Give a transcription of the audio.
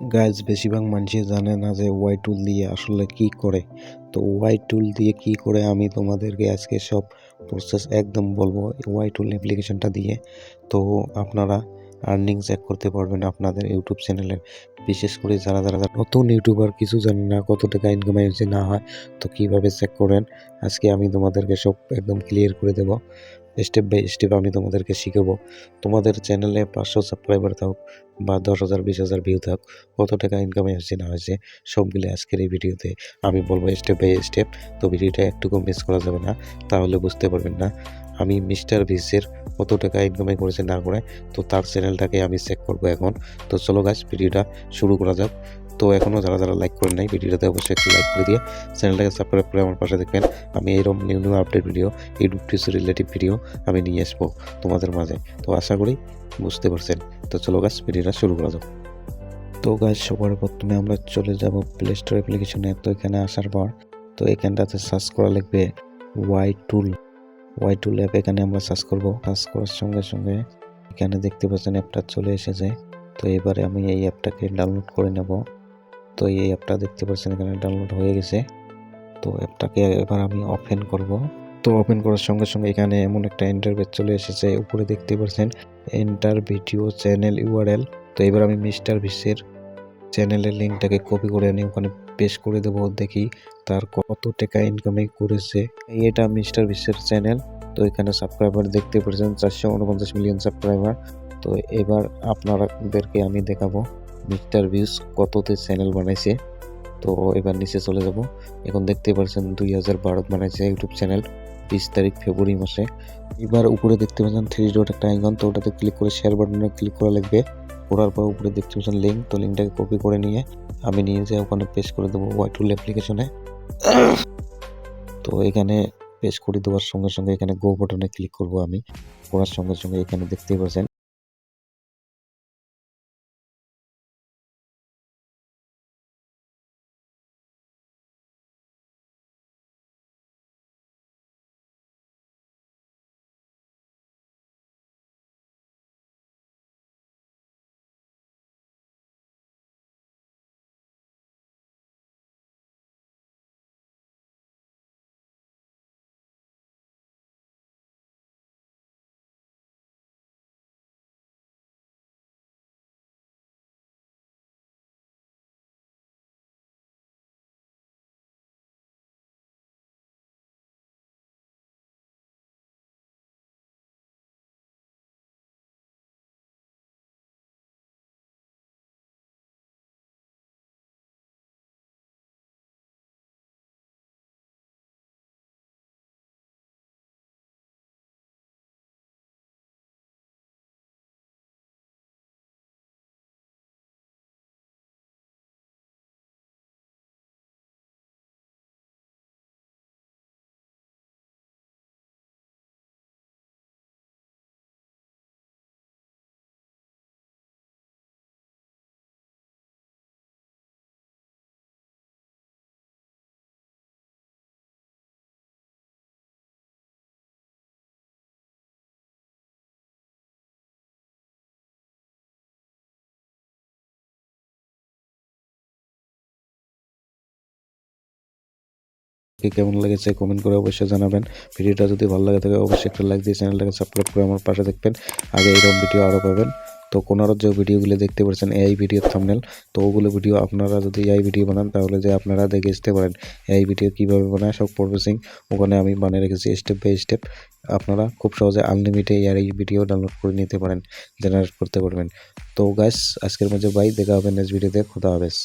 Guys বেশিরভাগ মানুষই জানে না যে ওয়াই টুল দিয়ে আসলে কি করে। তো ওয়াই টুল দিয়ে কি করে আমি তোমাদেরকে আজকে সব প্রসেস একদম বলব ওয়াই টুল অ্যাপ্লিকেশনটা দিয়ে। তো আপনারা আর্নিং চেক করতে পারবেন আপনাদের ইউটিউব চ্যানেলে বিশেষ করে যারা যারা নতুন ইউটিউবার কিছু জানে না কত টাকা ইনকাম হয়েছে না হয়, তো কীভাবে চেক করেন? আজকে আমি তোমাদেরকে সব একদম ক্লিয়ার করে দেবো। স্টেপ বাই স্টেপ আমি তোমাদেরকে শিখাবো। তোমাদের চ্যানেলে পাঁচশো সাবস্ক্রাইবার থাক বা দশ হাজার, বিশ হাজার ভিউ থাক, কত টাকা ইনকাম হয়েছে, না হয়েছে, সবগুলো আজকের এই ভিডিওতে আমি বলব স্টেপ বাই স্টেপ তো ভিডিওটা একটুকু মিস করা যাবে না, তাহলে বুঝতে পারবেন না। আমি মিস্টার ভিসের কত টাকা ইনকামে করেছে না করে, তো তার চ্যানেলটাকে আমি চেক করব এখন। তো চলো গাছ ভিডিওটা শুরু করা যাক। তো এখনও যারা যারা লাইক করেন নাই, ভিডিওটাতে অবশ্যই একটু লাইক করে দিয়ে চ্যানেলটাকে সাবস্ক্রাইব করে আমার পাশে দেখবেন। আমি এরকম new new update video YouTube Tues relative video আমি নিয়ে আসব তোমাদের মাঝে। তো আশা করি বুঝতে পারছেন। তো চলো গাছ ভিডিওটা শুরু করা যাক। তো গাছ সবার প্রথমে আমরা চলে যাব প্লে স্টোর অ্যাপ্লিকেশনে তো এখানে আসার পর তো এখানটাতে সার্চ করা লিখবে Y tool Y tool app এখানে আমরা সার্চ করব। সার্চ করার সঙ্গে সঙ্গে এখানে দেখতে পাচ্ছেন অ্যাপটা চলে এসেছে। তো এবারে আমি এই অ্যাপটাকে ডাউনলোড করে নেব। তো এই অ্যাপটা দেখতে পাচ্ছেন এখানে ডাউনলোড হয়ে গেছে। তো অ্যাপটাকে এবার আমি ওপেন করব। তো ওপেন করার সঙ্গে সঙ্গে এখানে এমন একটা ইন্টারভেট চলে এসেছে, উপরে দেখতে পাচ্ছেন এন্টার ভিডিও চ্যানেল ইউআরএল তো এবার আমি মিস্টার ভিসের চ্যানেলের লিঙ্কটাকে কপি করে আনি ওখানে পেস্ট করে দেবো, দেখি তার কত টাকা ইনকামে করেছে। এটা মিস্টার ভিসের চ্যানেল তো এখানে সাবস্ক্রাইবার দেখতে পাচ্ছেন, চারশো উনপঞ্চাশ মিলিয়ন সাবস্ক্রাইবার তো এবার আপনাদেরকে আমি দেখাবো। মিস্টার ভিউস কততে চ্যানেল বানাইছে? তো এবার নিচে চলে যাব। এখন দেখতে পাচ্ছেন দুই হাজার বারো বানাইছে ইউটিউব চ্যানেল বিশ তারিখ ফেব্রুয়ারি মাসে। এবার উপরে দেখতে পাচ্ছেন থ্রি ডট একটা আইকন তো ওটাতে ক্লিক করে শেয়ার বাটনে ক্লিক করা লাগবে। করার পর উপরে দেখতে পাচ্ছেন লিঙ্ক তো লিঙ্কটাকে কপি করে নিয়ে আমি নিয়ে যাই, ওখানে পেস্ট করে দেবো ওয়াই টুল অ্যাপ্লিকেশনে তো এখানে পেস্ট করে দেওয়ার সঙ্গে সঙ্গে এখানে গো বাটনে ক্লিক করব আমি। করার সঙ্গে সঙ্গে এখানে দেখতেই পাচ্ছেন কেমন লেগেছে কমেন্ট করে অবশ্যই জানাবেন। ভিডিওটা যদি ভালো লাগে থাকে, অবশ্যই একটা লাইক দিয়ে চ্যানেলটাকে সাবস্ক্রাইব করে আমার পাশে দেখবেন। আগে এরকম ভিডিও আরও পাবেন। তো কোনারও যে ভিডিওগুলো দেখতে পাচ্ছেন এই ভিডিওর থামনেল তো ওগুলো ভিডিও আপনারা যদি এই ভিডিও বানান, তাহলে যে আপনারা দেখে আসতে পারেন এই ভিডিও কীভাবে বানায়, সব প্রসেসিং ওখানে আমি বানিয়ে রেখেছি স্টেপ বাই স্টেপ আপনারা খুব সহজে আনলিমিটেড এই ভিডিও ডাউনলোড করে নিতে পারেন জেনারেট করতে পারবেন। তো গাইস আজকের মধ্যে বাই দেখা হবে নেক্সট ভিডিওতে খোদা হাফেজ।